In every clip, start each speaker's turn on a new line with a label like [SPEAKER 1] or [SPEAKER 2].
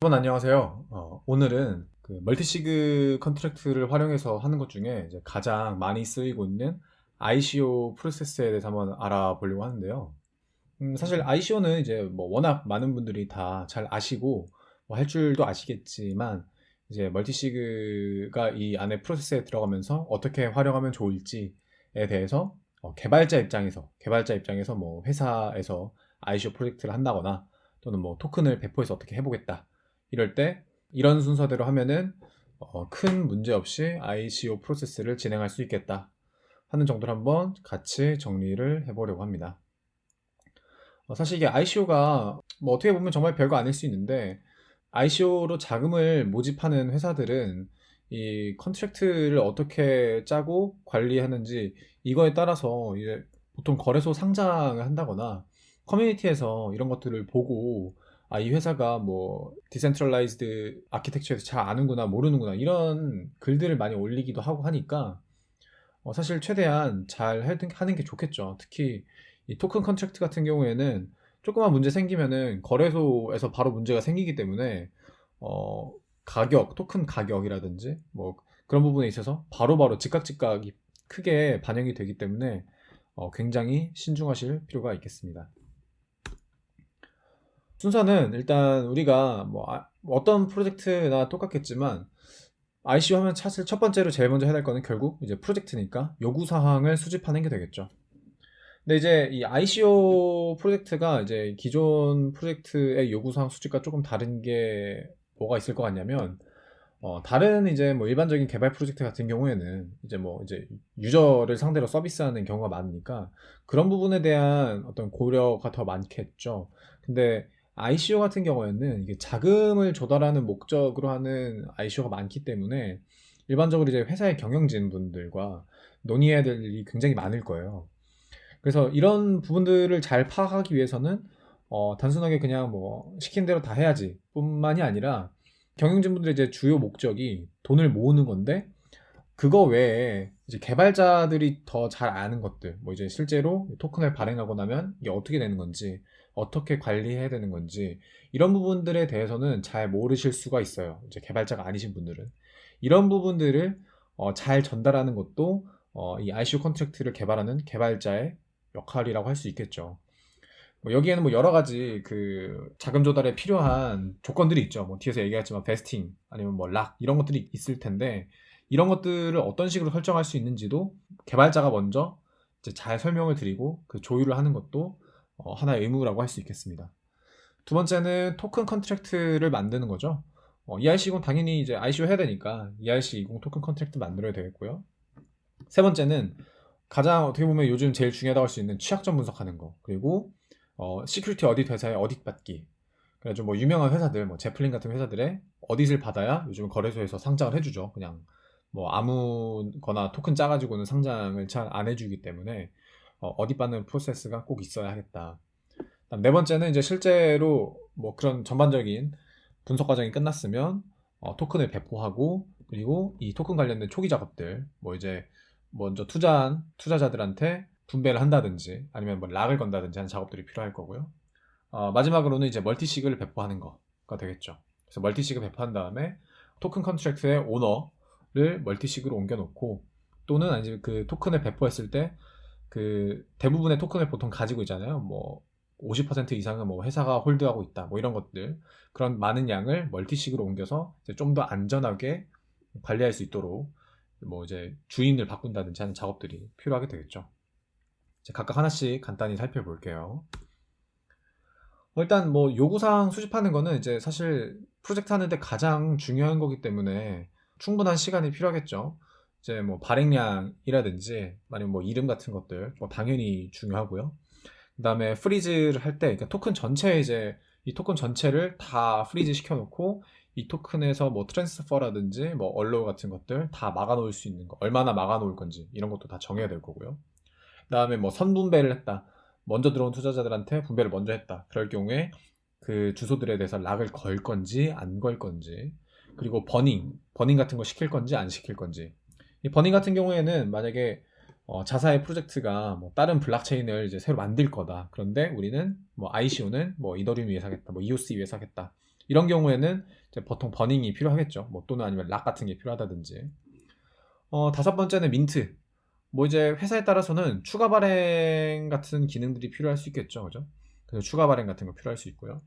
[SPEAKER 1] 여러분 안녕하세요. 어, 오늘은 그 멀티시그 컨트랙트를 활용해서 하는 것 중에 가장 많이 쓰이고 있는 ICO 프로세스에 대해서 한번 알아보려고 하는데요. 음, 사실 ICO는 이제 뭐 워낙 많은 분들이 다 잘 아시고 뭐 할 줄도 아시겠지만 이제 멀티시그가 이 안에 프로세스에 들어가면서 어떻게 활용하면 좋을지에 대해서 어, 개발자 입장에서 개발자 입장에서 뭐 회사에서 ICO 프로젝트를 한다거나 또는 뭐 토큰을 배포해서 어떻게 해보겠다 이럴 때 이런 순서대로 하면은 어, 큰 문제 없이 ICO 프로세스를 진행할 수 있겠다 하는 정도를 한번 같이 정리를 해보려고 합니다. 어, 사실 이게 ICO가 뭐 어떻게 보면 정말 별거 아닐 수 있는데 ICO로 자금을 모집하는 회사들은 이 컨트랙트를 어떻게 짜고 관리하는지 이거에 따라서 이제 보통 거래소 상장을 한다거나 커뮤니티에서 이런 것들을 보고 아, 이 회사가 뭐 디센트럴라이즈드 아키텍처에서 잘 아는구나 모르는구나 이런 글들을 많이 올리기도 하고 하니까 어, 사실 최대한 잘 하는 게 좋겠죠. 특히 이 토큰 컨트랙트 같은 경우에는 조그만 문제 생기면은 거래소에서 바로 문제가 생기기 때문에 어, 가격, 토큰 가격이라든지 뭐 그런 부분에 있어서 바로바로 즉각 즉각이 크게 반영이 되기 때문에 어, 굉장히 신중하실 필요가 있겠습니다. 순서는 일단 우리가 뭐 아- 어떤 프로젝트나 똑같겠지만 ICO 하면 사실 첫 번째로 제일 먼저 해야 될 거는 결국 이제 프로젝트니까 요구 사항을 수집하는 게 되겠죠. 근데 이제 이 ICO 프로젝트가 이제 기존 프로젝트의 요구 사항 수집과 조금 다른 게 뭐가 있을 것 같냐면 어, 다른 이제 뭐 일반적인 개발 프로젝트 같은 경우에는 이제 뭐 이제 유저를 상대로 서비스하는 경우가 많으니까 그런 부분에 대한 어떤 고려가 더 많겠죠. 근데 ICO 같은 경우에는 이게 자금을 조달하는 목적으로 하는 ICO가 많기 때문에 일반적으로 이제 회사의 경영진 분들과 논의해야 될 일이 굉장히 많을 거예요. 그래서 이런 부분들을 잘 파악하기 위해서는 어, 단순하게 그냥 뭐 시킨 대로 다 해야지 뿐만이 아니라 경영진 분들의 이제 주요 목적이 돈을 모으는 건데 그거 외에 이제 개발자들이 더 잘 아는 것들, 뭐 이제 실제로 토큰을 발행하고 나면 이게 어떻게 되는 건지, 어떻게 관리해야 되는 건지, 이런 부분들에 대해서는 잘 모르실 수가 있어요. 이제 개발자가 아니신 분들은. 이런 부분들을 어, 잘 전달하는 것도 어, 이 ICO 컨트랙트를 개발하는 개발자의 역할이라고 할 수 있겠죠. 뭐 여기에는 뭐 여러 가지 그 자금 조달에 필요한 조건들이 있죠. 뭐 뒤에서 얘기했지만 베스팅 아니면 뭐 락 이런 것들이 있을 텐데 이런 것들을 어떤 식으로 설정할 수 있는지도 개발자가 먼저 잘 설명을 드리고 그 조율을 하는 것도 어, 하나의 의무라고 할 수 있겠습니다. 두 번째는 토큰 컨트랙트를 만드는 거죠. 어, ERC20 당연히 이제 ICO 해야 되니까 ERC20 토큰 컨트랙트 만들어야 되겠고요. 세 번째는 가장 어떻게 보면 요즘 제일 중요하다고 할 수 있는 취약점 분석하는 거 그리고 어, 시큐리티 어딧 회사의 어딧 받기 그래가지고 뭐 유명한 회사들 뭐 제플린 같은 회사들의 어딧을 받아야 요즘 거래소에서 상장을 해주죠 그냥 뭐 아무거나 토큰 짜가지고는 상장을 잘 안 해주기 때문에 어, 어디 받는 프로세스가 꼭 있어야 하겠다. 네 번째는 이제 실제로 뭐 그런 전반적인 분석 과정이 끝났으면 어, 토큰을 배포하고 그리고 이 토큰 관련된 초기 작업들 뭐 이제 먼저 투자한 투자자들한테 분배를 한다든지 아니면 뭐 락을 건다든지 하는 작업들이 필요할 거고요. 어, 마지막으로는 이제 멀티시그를 배포하는 거가 되겠죠. 그래서 멀티시그 배포한 다음에 토큰 컨트랙트의 오너 를 멀티식으로 옮겨놓고 또는 이제 그 토큰을 배포했을 때 그 대부분의 토큰을 보통 가지고 있잖아요. 뭐 50% 이상은 뭐 회사가 홀드하고 있다. 뭐 이런 것들 그런 많은 양을 멀티식으로 옮겨서 좀 더 안전하게 관리할 수 있도록 뭐 이제 주인을 바꾼다든지 하는 작업들이 필요하게 되겠죠. 각각 하나씩 간단히 살펴볼게요. 어, 일단 뭐 요구사항 수집하는 거는 이제 사실 프로젝트 하는데 가장 중요한 거기 때문에 충분한 시간이 필요하겠죠. 이제 뭐 발행량이라든지 아니면 뭐 이름 같은 것들 뭐 당연히 중요하고요. 그다음에 프리즈를 할 때 그러니까 토큰 전체 이제 이 토큰 전체를 다 프리즈 시켜놓고 이 토큰에서 뭐 트랜스퍼라든지 뭐 얼로우 같은 것들 다 막아놓을 수 있는 거 얼마나 막아놓을 건지 이런 것도 다 정해야 될 거고요. 그다음에 뭐 선분배를 했다. 먼저 들어온 투자자들한테 분배를 먼저 했다. 그럴 경우에 그 주소들에 대해서 락을 걸 건지 안 걸 건지 그리고 버닝, 버닝 같은 거 시킬 건지 안 시킬 건지. 이 버닝 같은 경우에는 만약에 어, 자사의 프로젝트가 뭐 다른 블록체인을 이제 새로 만들 거다. 그런데 우리는 뭐 ICO는 뭐 이더리움 위해서 하겠다, 뭐 EOS 위해서 하겠다. 이런 경우에는 이제 보통 버닝이 필요하겠죠. 뭐 또는 아니면 락 같은 게 필요하다든지. 어, 다섯 번째는 민트. 뭐 이제 회사에 따라서는 추가 발행 같은 기능들이 필요할 수 있겠죠. 그죠? 그래서 추가 발행 같은 거 필요할 수 있고요.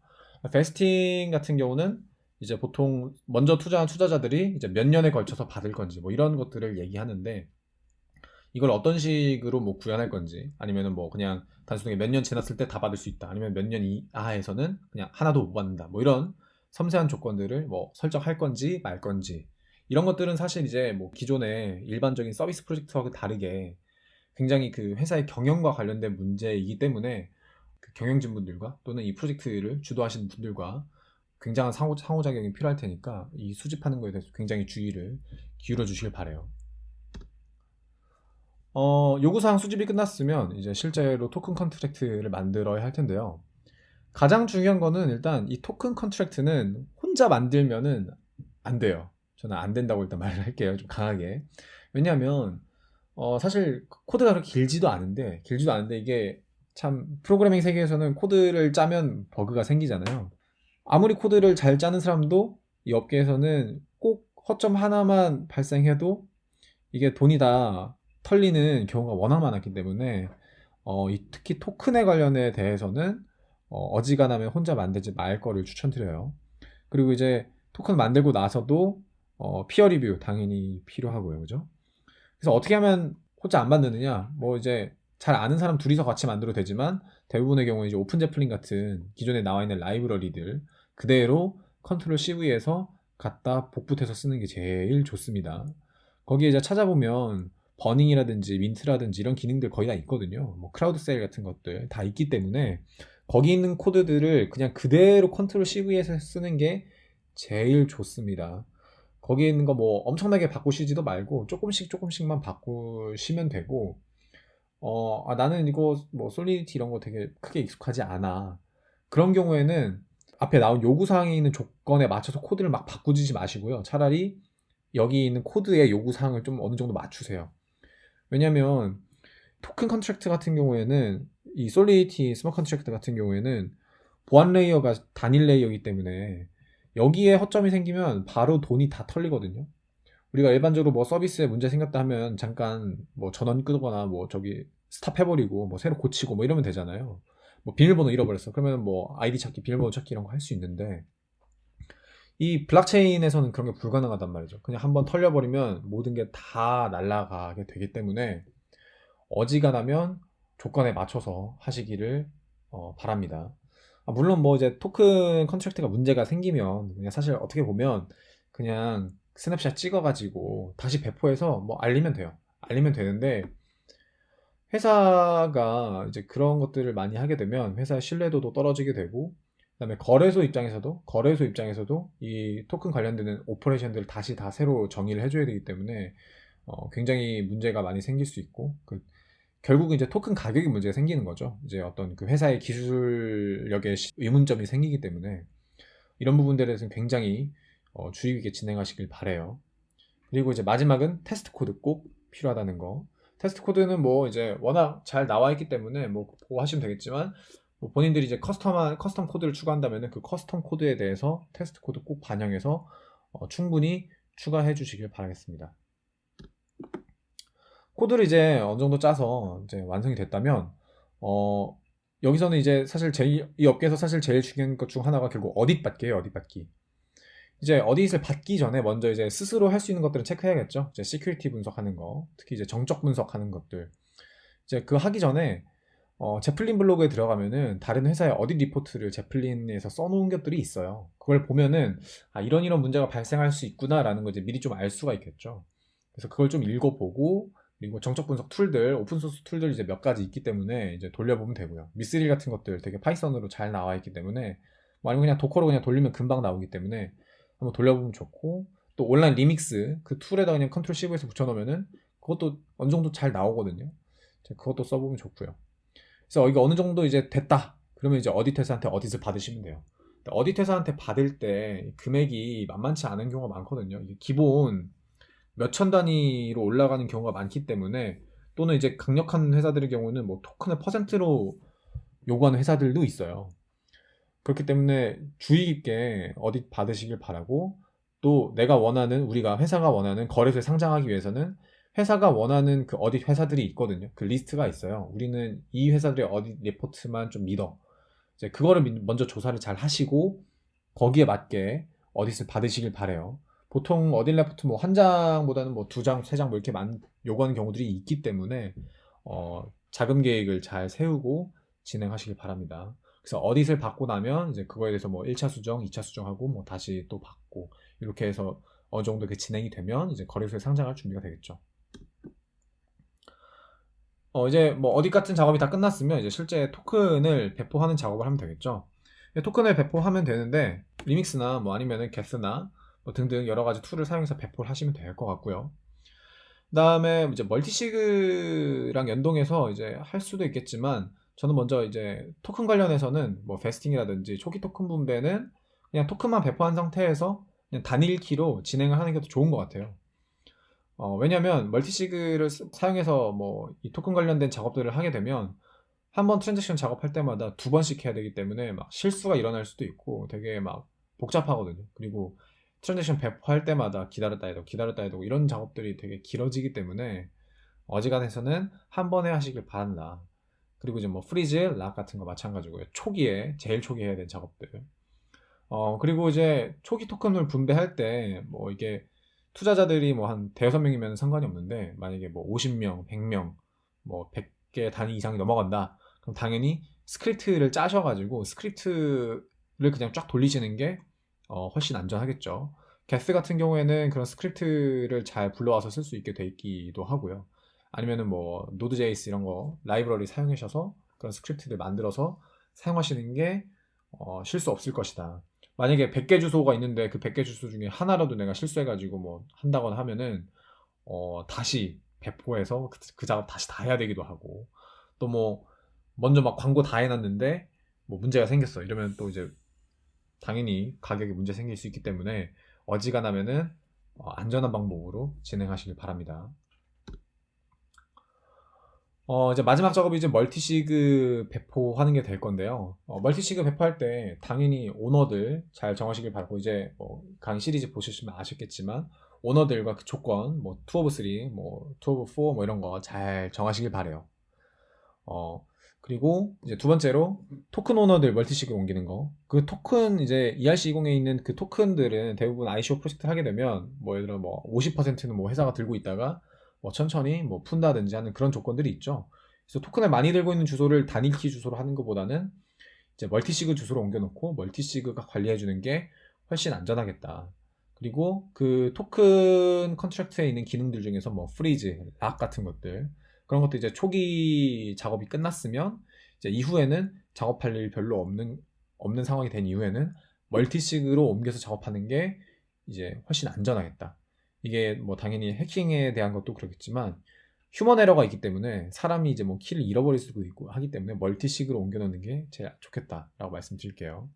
[SPEAKER 1] 베스팅 같은 경우는 이제 보통 먼저 투자한 투자자들이 이제 몇 년에 걸쳐서 받을 건지 뭐 이런 것들을 얘기하는데 이걸 어떤 식으로 뭐 구현할 건지 아니면은 뭐 그냥 단순하게 몇 년 지났을 때 다 받을 수 있다 아니면 몇 년 이하에서는 그냥 하나도 못 받는다 뭐 이런 섬세한 조건들을 뭐 설정할 건지 말 건지 이런 것들은 사실 이제 뭐 기존의 일반적인 서비스 프로젝트와 다르게 굉장히 그 회사의 경영과 관련된 문제이기 때문에 그 경영진분들과 또는 이 프로젝트를 주도하시는 분들과 굉장한 상호, 상호작용이 필요할 테니까 이 수집하는 거에 대해서 굉장히 주의를 기울여 주시길 바래요. 어, 요구사항 수집이 끝났으면 이제 실제로 토큰 컨트랙트를 만들어야 할 텐데요. 가장 중요한 거는 일단 이 토큰 컨트랙트는 혼자 만들면은 안 돼요. 저는 안 된다고 일단 말을 할게요. 좀 강하게. 왜냐하면 어, 사실 코드가 그렇게 길지도 않은데 길지도 않은데 이게 참 프로그래밍 세계에서는 코드를 짜면 버그가 생기잖아요. 아무리 코드를 잘 짜는 사람도 이 업계에서는 꼭 허점 하나만 발생해도 이게 돈이 다 털리는 경우가 워낙 많았기 때문에 어, 이 특히 토큰에 관련에 대해서는 어, 지간하면 혼자 만들지 말 거를 추천드려요. 그리고 이제 토큰 만들고 나서도 어, 피어 리뷰 당연히 필요하고요. 그죠? 그래서 어떻게 하면 혼자 안 만드느냐? 뭐 이제 잘 아는 사람 둘이서 같이 만들어도 되지만 대부분의 경우는 이제 오픈 제플린 같은 기존에 나와 있는 라이브러리들 그대로 컨트롤 CV에서 갖다 복붙해서 쓰는 게 제일 좋습니다. 거기에 이제 찾아보면 버닝이라든지 민트라든지 이런 기능들 거의 다 있거든요. 뭐 크라우드 세일 같은 것들 다 있기 때문에 거기 있는 코드들을 그냥 그대로 컨트롤 CV에서 쓰는 게 제일 좋습니다. 거기에 있는 거 뭐 엄청나게 바꾸시지도 말고 조금씩 조금씩만 바꾸시면 되고 어, 아, 나는 이거 뭐 솔리디티 이런 거 되게 크게 익숙하지 않아. 그런 경우에는 앞에 나온 요구사항에 있는 조건에 맞춰서 코드를 막 바꾸지 마시고요. 차라리 여기 있는 코드의 요구사항을 좀 어느 정도 맞추세요. 왜냐면 토큰 컨트랙트 같은 경우에는 이 솔리디티 스마트 컨트랙트 같은 경우에는 보안 레이어가 단일 레이어이기 때문에 여기에 허점이 생기면 바로 돈이 다 털리거든요. 우리가 일반적으로 뭐 서비스에 문제 생겼다 하면 잠깐 뭐 전원 끄거나 뭐 저기 스탑해버리고 뭐 새로 고치고 뭐 이러면 되잖아요. 뭐 비밀번호 잃어버렸어. 그러면 뭐 아이디 찾기, 비밀번호 찾기 이런 거 할 수 있는데 이 블록체인에서는 그런 게 불가능하단 말이죠. 그냥 한번 털려버리면 모든 게 다 날아가게 되기 때문에 어지간하면 조건에 맞춰서 하시기를 어, 바랍니다. 아, 물론 뭐 이제 토큰 컨트랙트가 문제가 생기면 그냥 사실 어떻게 보면 그냥 스냅샷 찍어가지고 다시 배포해서 뭐 알리면 돼요. 알리면 되는데 회사가 이제 그런 것들을 많이 하게 되면 회사의 신뢰도도 떨어지게 되고 그다음에 거래소 입장에서도 거래소 입장에서도 이 토큰 관련되는 오퍼레이션들을 다시 다 새로 정의를 해줘야 되기 때문에 어, 굉장히 문제가 많이 생길 수 있고 그, 결국은 이제 토큰 가격이 문제가 생기는 거죠. 이제 어떤 그 회사의 기술력에 의문점이 생기기 때문에 이런 부분들에 대해서는 굉장히 어, 주의 깊게 진행하시길 바래요. 그리고 이제 마지막은 테스트 코드 꼭 필요하다는 거. 테스트 코드는 뭐 이제 워낙 잘 나와 있기 때문에 뭐 보고 하시면 되겠지만 뭐 본인들이 이제 커스텀한 커스텀 코드를 추가한다면 그 커스텀 코드에 대해서 테스트 코드 꼭 반영해서 어, 충분히 추가해 주시길 바라겠습니다. 코드를 이제 어느 정도 짜서 이제 완성이 됐다면 어 여기서는 이제 사실 제일 이 업계에서 사실 제일 중요한 것 중 하나가 결국 어딧 받기예요. 어딧 받기. 이제 어딧을 받기 전에 먼저 이제 스스로 할 수 있는 것들은 체크해야겠죠. 이제 시큐리티 분석하는 거, 특히 이제 정적 분석하는 것들. 이제 그 하기 전에 어, 제플린 블로그에 들어가면은 다른 회사의 어딧 리포트를 제플린에서 써놓은 것들이 있어요. 그걸 보면은 아 이런 이런 문제가 발생할 수 있구나라는 걸 이제 미리 좀 알 수가 있겠죠. 그래서 그걸 좀 읽어보고 그리고 정적 분석 툴들, 오픈 소스 툴들 이제 몇 가지 있기 때문에 이제 돌려보면 되고요. 미스릴 같은 것들 되게 파이썬으로 잘 나와 있기 때문에 뭐 아니면 그냥 도커로 그냥 돌리면 금방 나오기 때문에 한번 돌려보면 좋고 또 온라인 리믹스 그 툴에다 그냥 컨트롤 C9에서 붙여놓으면은 그것도 어느 정도 잘 나오거든요. 그것도 써보면 좋고요. 그래서 이게 어느 정도 이제 됐다. 그러면 이제 어디테스한테 어디를 받으시면 돼요. 어디테스한테 받을 때 금액이 만만치 않은 경우가 많거든요. 기본 몇 천 단위로 올라가는 경우가 많기 때문에 또는 이제 강력한 회사들의 경우는 뭐 토큰을 퍼센트로 요구하는 회사들도 있어요. 그렇기 때문에 주의 깊게 어디 받으시길 바라고 또 내가 원하는 우리가 회사가 원하는 거래소에 상장하기 위해서는 회사가 원하는 그 어디 회사들이 있거든요. 그 리스트가 있어요. 우리는 이 회사들의 어디 리포트만 좀 믿어. 이제 그거를 미- 먼저 조사를 잘 하시고 거기에 맞게 어디서 받으시길 바래요. 보통 어딜 레포트 뭐 한 장보다는 뭐 두 장, 세 장 뭐 이렇게 많 요구하는 경우들이 있기 때문에 어, 자금 계획을 잘 세우고 진행하시길 바랍니다. 그래서 어디를 받고 나면 이제 그거에 대해서 뭐 1차 수정, 2차 수정하고 뭐 다시 또 받고 이렇게 해서 어느 정도 그 진행이 되면 이제 거래소에 상장할 준비가 되겠죠. 어, 이제 뭐 어디 같은 작업이 다 끝났으면 이제 실제 토큰을 배포하는 작업을 하면 되겠죠. 토큰을 배포하면 되는데 리믹스나 뭐 아니면은 게스나 뭐 등등 여러 가지 툴을 사용해서 배포를 하시면 될 것 같고요. 그다음에 이제 멀티시그랑 연동해서 이제 할 수도 있겠지만 저는 먼저 이제 토큰 관련해서는 뭐 베스팅이라든지 초기 토큰 분배는 그냥 토큰만 배포한 상태에서 그냥 단일 키로 진행을 하는 게 더 좋은 것 같아요. 어, 왜냐면 멀티시그를 쓰- 사용해서 뭐 이 토큰 관련된 작업들을 하게 되면 한 번 트랜잭션 작업할 때마다 두 번씩 해야 되기 때문에 막 실수가 일어날 수도 있고 되게 막 복잡하거든요. 그리고 트랜잭션 배포할 때마다 기다렸다 해도 기다렸다 해도 이런 작업들이 되게 길어지기 때문에 어지간해서는 한 번에 하시길 바란다. 그리고 이제 뭐 프리즈, 락 같은 거 마찬가지고요. 초기에 제일 초기 해야 되는 작업들. 어 그리고 이제 초기 토큰을 분배할 때 뭐 이게 투자자들이 뭐 한 대여섯 명이면 상관이 없는데 만약에 뭐 50명, 100명, 뭐 100개 단위 이상이 넘어간다. 그럼 당연히 스크립트를 짜셔가지고 스크립트를 그냥 쫙 돌리시는 게 어, 훨씬 안전하겠죠. 게스 같은 경우에는 그런 스크립트를 잘 불러와서 쓸 수 있게 돼 있기도 하고요. 아니면은 뭐 노드.js 이런 거 라이브러리 사용하셔서 그런 스크립트를 만들어서 사용하시는 게 어, 실수 없을 것이다. 만약에 100개 주소가 있는데 그 100개 주소 중에 하나라도 내가 실수해가지고 뭐 한다거나 하면은 어, 다시 배포해서 그, 그 작업 다시 다 해야 되기도 하고 또 뭐 먼저 막 광고 다 해놨는데 뭐 문제가 생겼어 이러면 또 이제 당연히 가격에 문제 생길 수 있기 때문에 어지간하면은 어, 안전한 방법으로 진행하시길 바랍니다. 어, 이제 마지막 작업이 이제 멀티시그 배포하는 게 될 건데요. 어, 멀티시그 배포할 때 당연히 오너들 잘 정하시길 바라고 이제 뭐 강의 시리즈 보시면 아셨겠지만 오너들과 그 조건 뭐2 오브 3, 뭐2 오브 4뭐 이런 거 잘 정하시길 바래요. 어, 그리고 이제 두 번째로 토큰 오너들 멀티시그 옮기는 거. 그 토큰 이제 ERC20에 있는 그 토큰들은 대부분 ICO 프로젝트를 하게 되면 뭐 예를 들어 뭐 50%는 뭐 회사가 들고 있다가 뭐 천천히 뭐 푼다든지 하는 그런 조건들이 있죠. 그래서 토큰을 많이 들고 있는 주소를 단일 키 주소로 하는 것보다는 이제 멀티시그 주소로 옮겨놓고 멀티시그가 관리해주는 게 훨씬 안전하겠다. 그리고 그 토큰 컨트랙트에 있는 기능들 중에서 뭐 프리즈, 락 같은 것들 그런 것도 이제 초기 작업이 끝났으면 이제 이후에는 작업할 일 별로 없는 없는 상황이 된 이후에는 멀티시그로 옮겨서 작업하는 게 이제 훨씬 안전하겠다. 이게 뭐 당연히 해킹에 대한 것도 그렇겠지만 휴먼 에러가 있기 때문에 사람이 이제 뭐 키를 잃어버릴 수도 있고 하기 때문에 멀티시그로 옮겨놓는 게 제일 좋겠다라고 말씀드릴게요.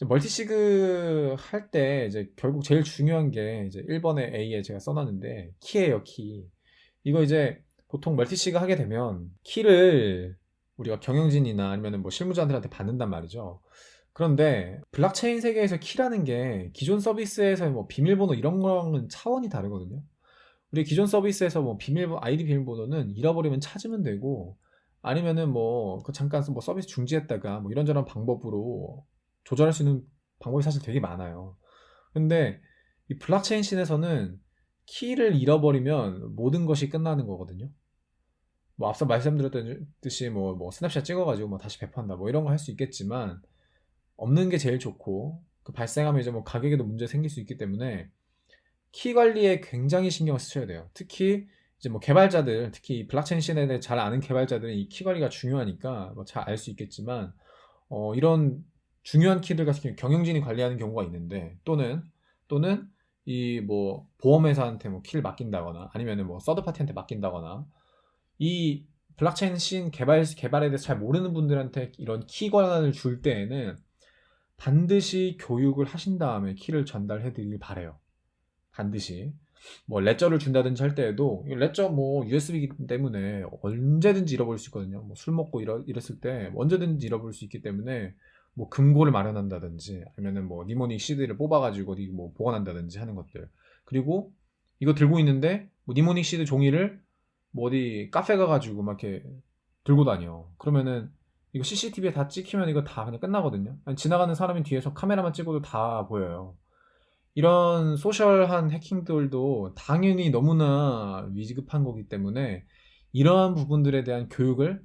[SPEAKER 1] 멀티시그 할 때 이제 결국 제일 중요한 게 이제 1번에 A에 제가 써놨는데 키예요 키. 이거 이제 보통 멀티시그 하게 되면 키를 우리가 경영진이나 아니면 뭐 실무자들한테 받는단 말이죠. 그런데 블록체인 세계에서 키라는 게 기존 서비스에서 뭐 비밀번호 이런 거랑은 차원이 다르거든요. 우리 기존 서비스에서 뭐 비밀번호 아이디 비밀번호는 잃어버리면 찾으면 되고 아니면은 뭐 그 잠깐 뭐 서비스 중지했다가 뭐 이런저런 방법으로 조절할 수 있는 방법이 사실 되게 많아요. 근데 이 블록체인 씬에서는 키를 잃어버리면 모든 것이 끝나는 거거든요. 뭐 앞서 말씀드렸듯이 뭐, 뭐 스냅샷 찍어가지고 뭐 다시 배포한다 뭐 이런 거 할 수 있겠지만 없는 게 제일 좋고 그 발생하면 이제 뭐 가격에도 문제 생길 수 있기 때문에 키 관리에 굉장히 신경을 쓰셔야 돼요. 특히 이제 뭐 개발자들 특히 블록체인 씬에 대해 잘 아는 개발자들은 이 키 관리가 중요하니까 뭐 잘 알 수 있겠지만 어 이런 중요한 키들 같은 경우 경영진이 관리하는 경우가 있는데 또는 또는 이 뭐 보험회사한테 뭐 키를 맡긴다거나 아니면은 뭐 서드 파티한테 맡긴다거나 이 블록체인 씬 개발 개발에 대해서 잘 모르는 분들한테 이런 키 권한을 줄 때에는 반드시 교육을 하신 다음에 키를 전달해 드리길 바래요. 반드시. 뭐 레저를 준다든지 할 때에도 이 레저 뭐 USB이기 때문에 언제든지 잃어버릴 수 있거든요. 뭐 술 먹고 이러, 이랬을 때 언제든지 잃어버릴 수 있기 때문에 뭐 금고를 마련한다든지 아니면은 뭐 니모닉 CD를 뽑아가지고 뭐 보관한다든지 하는 것들. 그리고 이거 들고 있는데 뭐 니모닉 CD 종이를 뭐 어디 카페 가가지고 막 이렇게 들고 다녀. 그러면은 이거 CCTV에 다 찍히면 이거 다 그냥 끝나거든요. 아니, 지나가는 사람이 뒤에서 카메라만 찍어도 다 보여요. 이런 소셜한 해킹들도 당연히 너무나 위급한 거기 때문에 이러한 부분들에 대한 교육을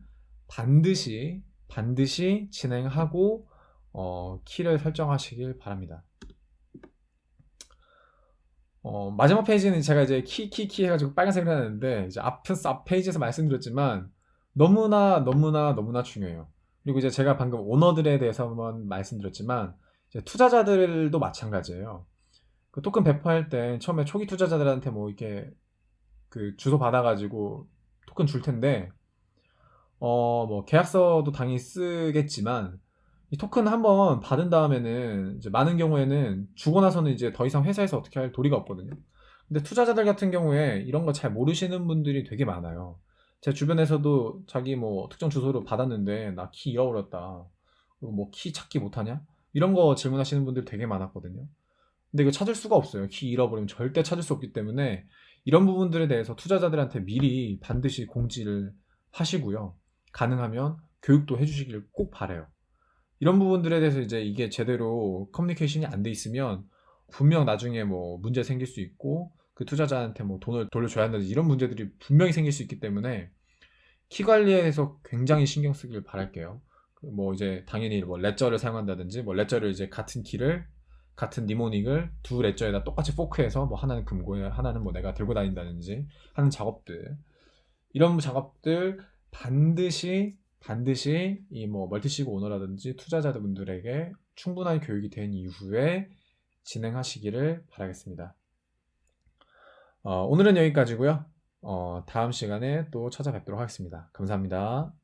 [SPEAKER 1] 반드시 반드시 진행하고 어, 키를 설정하시길 바랍니다. 어, 마지막 페이지는 제가 이제 키, 키, 키 해가지고 빨간색을 해놨는데, 이제 앞, 앞 페이지에서 말씀드렸지만, 너무나, 너무나, 너무나 중요해요. 그리고 이제 제가 방금 오너들에 대해서 한번 말씀드렸지만, 투자자들도 마찬가지예요. 그 토큰 배포할 때 처음에 초기 투자자들한테 뭐 이렇게 그 주소 받아가지고 토큰 줄 텐데, 어, 뭐 계약서도 당연히 쓰겠지만, 이 토큰 한번 받은 다음에는 이제 많은 경우에는 주고 나서는 이제 더 이상 회사에서 어떻게 할 도리가 없거든요. 근데 투자자들 같은 경우에 이런 거 잘 모르시는 분들이 되게 많아요. 제 주변에서도 자기 뭐 특정 주소로 받았는데 나 키 잃어버렸다. 뭐 키 찾기 못하냐? 이런 거 질문하시는 분들 되게 많았거든요. 근데 이거 찾을 수가 없어요. 키 잃어버리면 절대 찾을 수 없기 때문에 이런 부분들에 대해서 투자자들한테 미리 반드시 공지를 하시고요. 가능하면 교육도 해주시길 꼭 바래요. 이런 부분들에 대해서 이제 이게 제대로 커뮤니케이션이 안 돼 있으면 분명 나중에 뭐 문제 생길 수 있고 그 투자자한테 뭐 돈을 돌려줘야 한다든지 이런 문제들이 분명히 생길 수 있기 때문에 키 관리에 대해서 굉장히 신경 쓰길 바랄게요. 그뭐 이제 당연히 뭐 레저를 사용한다든지 뭐 레저를 이제 같은 키를 같은 니모닉을 두 레저에다 똑같이 포크해서 뭐 하나는 금고에 하나는 뭐 내가 들고 다닌다든지 하는 작업들 이런 작업들 반드시 반드시 이 뭐 멀티시그 오너라든지 투자자분들에게 충분한 교육이 된 이후에 진행하시기를 바라겠습니다. 어, 오늘은 여기까지고요. 어, 다음 시간에 또 찾아뵙도록 하겠습니다. 감사합니다.